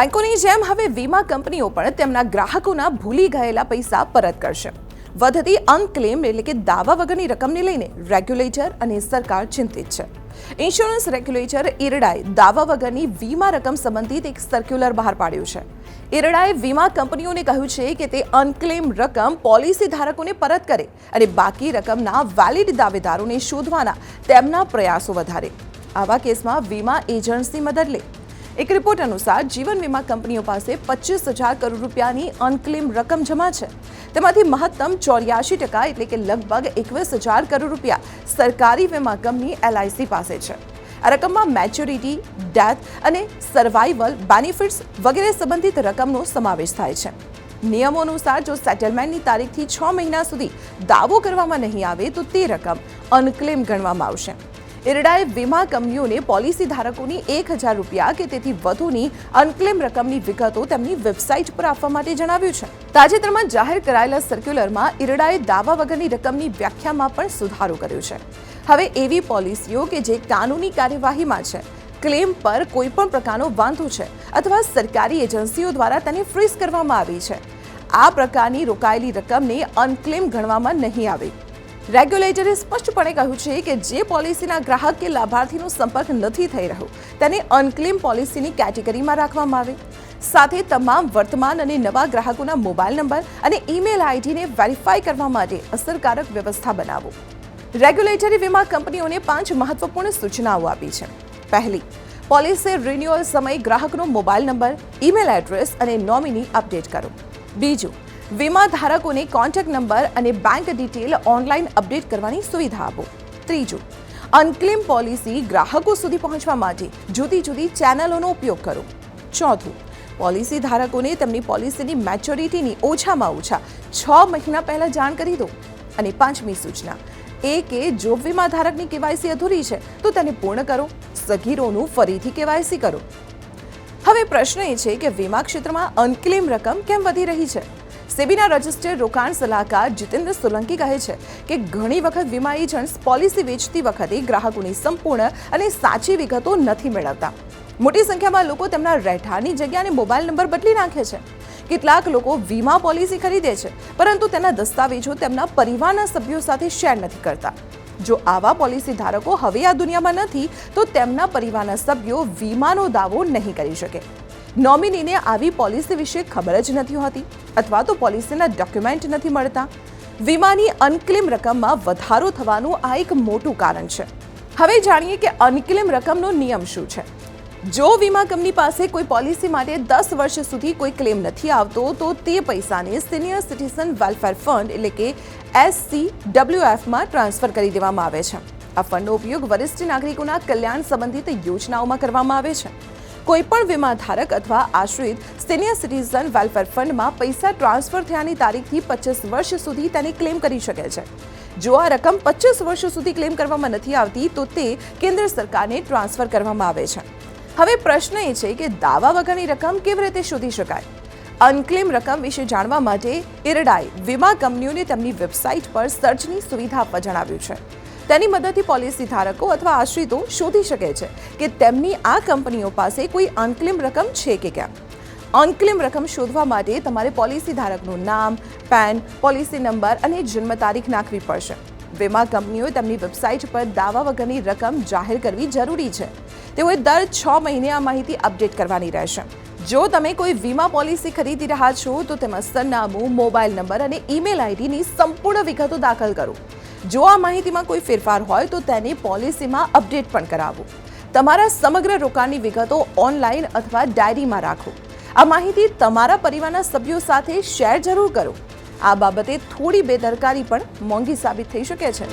બેંકોની જેમ હવે વીમા કંપનીઓ પણ તેમના ગ્રાહકોના ભૂલી ગયેલા પૈસા પરત કરશે. વધતી અનક્લેમ એટલે કે દાવા વગરની રકમને લઈને રેગ્યુલેટર અને સરકાર ચિંતિત છે. ઇન્સ્યોરન્સ રેગ્યુલેટર ઇરડાએ દાવા વગરની વીમા રકમ સંબંધિત એક સર્ક્યુલર બહાર પાડ્યું છે. ઇરડાએ વીમા કંપનીઓને કહ્યું છે કે તે અનક્લેમ રકમ પોલિસી ધારકોને પરત કરે અને બાકી રકમના વેલિડ દાવેદારોને શોધવાના તેમના પ્રયાસો વધારે. આવા કેસમાં વીમા એજન્ટની મદદ લે. એક રિપોર્ટ અનુસાર જીવન વીમા કંપનીઓ પાસે પચીસ હજાર કરોડ રૂપિયાની અનક્લેમ રકમ જમા છે. તેમાંથી મહત્તમ ચોર્યાસી ટકા એટલે કે લગભગ એકવીસ હજાર કરોડ રૂપિયા સરકારી વીમા કંપની એલઆઈસી પાસે છે. આ રકમમાં મેચ્યોરિટી ડેથ અને સર્વાઈવલ બેનિફિટ્સ વગેરે સંબંધિત રકમનો સમાવેશ થાય છે. નિયમો અનુસાર જો સેટલમેન્ટની તારીખથી છ મહિના સુધી દાવો કરવામાં નહીં આવે તો તે રકમ અનક્લેમ ગણવામાં આવશે. ઇરડાએ વીમા કંપનીઓને પોલિસી ધારકોની એક હજાર રૂપિયા કે તેથી વધુની અનક્લેમ રકમની વિગતો તેમની વેબસાઇટ પર આપવા માટે જણાવ્યું છે. તાજેતરમાં જાહેર કરાયેલા સર્ક્યુલરમાં ઇરડાએ દાવા વગરની રકમની વ્યાખ્યામાં પણ સુધારો કર્યો છે. હવે એવી પોલિસીઓ કે જે કાનૂની કાર્યવાહીમાં છે. ક્લેમ પર કોઈ પણ પ્રકારનો વાંધો છે અથવા સરકારી એજન્સીઓ દ્વારા તેને ફ્રીઝ કરવામાં આવી છે. આ પ્રકારની રોકાયેલી રકમને અનક્લેમ ગણવામાં નહીં આવે. રેગ્યુલેટરે સ્પષ્ટપણે કહ્યું છે કે જે પોલિસીના ગ્રાહક કે લાભાર્થીનો સંપર્ક નથી થઈ રહ્યો, તેને અનક્લેમ પોલિસીની કેટેગરીમાં રાખવામાં આવે. સાથે તમામ વર્તમાન અને નવા ગ્રાહકોના મોબાઈલ નંબર અને ઈમેલ આઈડીને વેરીફાઈ કરવા માટે અસરકારક વ્યવસ્થા બનાવો. રેગ્યુલેટરી વીમા કંપનીઓને પાંચ મહત્વપૂર્ણ સૂચનાઓ આપી છે. પહેલી, પોલિસી રિન્યુઅલ સમયે ગ્રાહકનો મોબાઈલ નંબર, ઈમેલ એડ્રેસ અને નોમિની અપડેટ કરો. બીજું વીમા ધારકોને કોન્ટેક્ટ નંબર અને બેંક ડિટેલ ઓનલાઈન અપડેટ કરવાની સુવિધા આપો. ત્રીજું અનક્લેમ પોલિસી ગ્રાહકો સુધી પહોંચવા માટે જુદી જુદી ચેનલોનો ઉપયોગ કરો. ચોથું પોલિસી ધારકોને તેમની પોલિસીની મેચ્યોરિટીની ઓછામાં ઓછા છ મહિના પહેલાં જાણ કરી દો. અને પાંચમી સૂચના, એ કે જો વીમા ધારકની કેવાયસી અધૂરી છે, તો તેને પૂર્ણ કરો. સગીરોનું ફરીથી કેવાયસી કરો. હવે પ્રશ્ન એ છે કે વીમા ક્ષેત્રમાં અનક્લેમ રકમ કેમ વધી રહી છે? સેબીના રજિસ્ટર્ડ રોકાણ સલાહકાર જીતેન્દ્ર સોલંકી કહે છે કે ઘણી વખત વીમા એજન્ટ્સ પોલિસી વેચતી વખતે ગ્રાહકોની સંપૂર્ણ અને સાચી વિગતો નથી મેળવતા. મોટી સંખ્યામાં લોકો તેમના રહેઠાણની જગ્યા અને મોબાઈલ નંબર બદલી નાખે છે. કેટલાક લોકો વીમા પોલિસી ખરીદે છે, પરંતુ તેના દસ્તાવેજો તેમના પરિવારના સભ્યો સાથે શેર નથી કરતા. જો આવા પોલિસી ધારકો હવે આ દુનિયામાં નથી, તો તેમના પરિવારના સભ્યો વીમાનો દાવો નહીં કરી શકે. નોમિનીને આવી પોલિસી વિશે ખબર જ નથી હોતી અથવા તો પોલિસીના ડોક્યુમેન્ટ નથી મળતા. વીમાની અનક્લેમ રકમમાં વધારો થવાનું આ એક મોટું કારણ છે. હવે જાણીએ કે અનક્લેમ રકમનો નિયમ શું છે. જો વીમા કંપની પાસે કોઈ પોલિસી માટે દસ વર્ષ સુધી કોઈ ક્લેમ નથી આવતો, તો તે પૈસાને સિનિયર સિટીઝન વેલફેર ફંડ એટલે કે એસસી ડબલ્યુએફમાં ટ્રાન્સફર કરી દેવામાં આવે છે. આ ફંડનો ઉપયોગ વરિષ્ઠ નાગરિકોના કલ્યાણ સંબંધિત યોજનાઓમાં કરવામાં આવે છે. કોઈ પણ વીમા ધારક અથવા આશ્રિત સિનિયર સિટીઝન વેલફેર ફંડમાં પૈસા ટ્રાન્સફર થયાની તારીખથી પચીસ વર્ષ સુધી તેને ક્લેમ કરી શકે છે. જો આ રકમ પચીસ વર્ષ સુધી ક્લેમ કરવામાં નથી આવતી, તો તે કેન્દ્ર સરકારને ટ્રાન્સફર કરવામાં આવે છે. હવે પ્રશ્ન એ છે કે દાવા વગરની રકમ કેવી રીતે શોધી શકાય? અનક્લેમ રકમ વિશે જાણવા માટે ઇરડાએ વીમા કંપનીઓને તેમની વેબસાઇટ પર સર્ચની સુવિધા આપવા જણાવ્યું છે. તેની મદદથી પોલિસી ધારકો અથવા આશ્રિતો શોધી શકે છે કે તેમની આ કંપનીઓ પાસે કોઈ અનક્લેમ રકમ છે કે કેમ. અનક્લેમ રકમ શોધવા માટે તમારે પોલિસી ધારકનું નામ, પેન, પોલિસી નંબર અને જન્મ તારીખ નાખવી પડશે. વીમા કંપનીઓએ તેમની વેબસાઇટ પર દાવા વગરની રકમ જાહેર કરવી જરૂરી છે. તેઓએ દર છ મહિને આ માહિતી અપડેટ કરવાની રહેશે. જો તમે કોઈ વીમા પોલિસી ખરીદી રહ્યા છો, તો તેમાં સરનામું મોબાઈલ નંબર અને ઈમેલ આઈડીની સંપૂર્ણ વિગતો દાખલ કરો. જો આ માહિતીમાં કોઈ ફેરફાર હોય તો તેને પોલિસીમાં અપડેટ પણ કરાવો. તમારા સમગ્ર રોકાણની વિગતો ઓનલાઈન અથવા ડાયરીમાં રાખો. આ માહિતી તમારા પરિવારના સભ્યો સાથે શેર જરૂર કરો. આ બાબતે થોડી બેદરકારી પણ મોંઘી સાબિત થઈ શકે છે.